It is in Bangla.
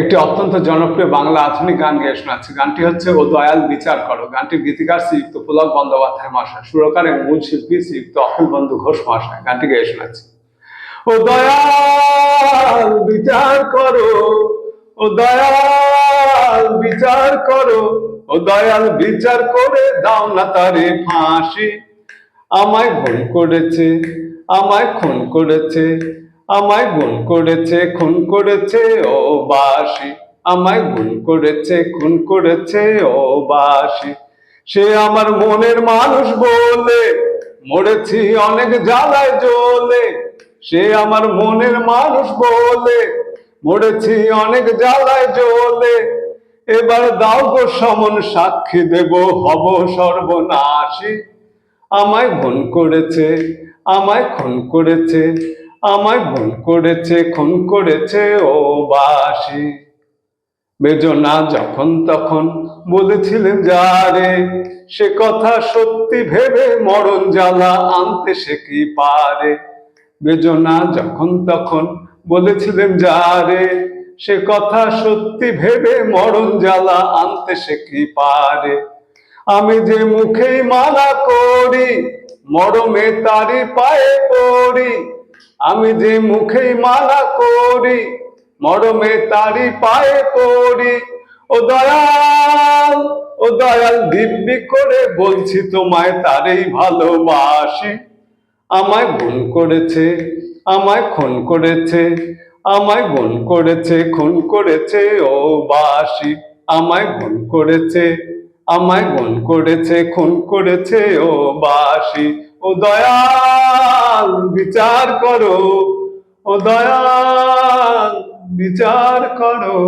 একটি অত্যন্ত জনপ্রিয় বাংলা আধুনিক গান গেয়ে শোনাচ্ছি। গানটি হচ্ছে ও দয়াল বিচার করো। গানটির গীতিকার শ্রীযুক্ত পুলক বন্দ্যোপাধ্যায় মহাশয়, সুরকার এবং মূল শিল্পী শ্রীযুক্ত অখিল বন্ধু ঘোষ মহাশয়। গানটি গেয়ে শোনাচ্ছি। ও দয়াল বিচার করো, ও দয়াল বিচার করো, ও দয়াল বিচার করে দাও না তারে ফাঁসি। আমায় খুন করেছে, আমায় খুন করেছে আমায় গুণ করেছে, খুন করেছে, ও বাসি। আমায় গুণ করেছে, খুন করেছে, ও বাসি। সে আমার মনের মানুষ বলে, মরেছি অনেক জ্বালায় জ্বলে সে আমার মনের মানুষ বলে, মরেছি অনেক জ্বালায় জ্বলে এবার দাও গো সমন সাক্ষী, দেব হব সর্বনাশী। আমায় খুন করেছে, আমায় খুন করেছে আমায় ভুল করেছে, খুন করেছে, ও বাসি। বেজনা যখন তখন বলেছিলেন যারে সে কথা সত্যি ভেবে মরণ জ্বালা আনতে সে কি পারে? বেজনা যখন তখন বলেছিলেন যারে সে কথা সত্যি ভেবে মরণ জ্বালা আনতে সে কি পারে? আমি যে মুখেই মালা করি, মরমে তারি পায়ে পড়ি আমি যে মুখেই মালা করি, মরমে তারি পায়ে পড়ি। ও দয়াল ও দয়াল, দিব্যি করে বলছি তোমায় তারেই ভালোবাসি। আমায় গুণ করেছে, আমায় খুন করেছে, আমায় গুণ করেছে, খুন করেছে ও বাসি। আমায় গুণ করেছে, আমায় গুণ করেছে, খুন করেছে ও বাসি। ও দয়াল বিচার করো। ও দয়াল বিচার করো।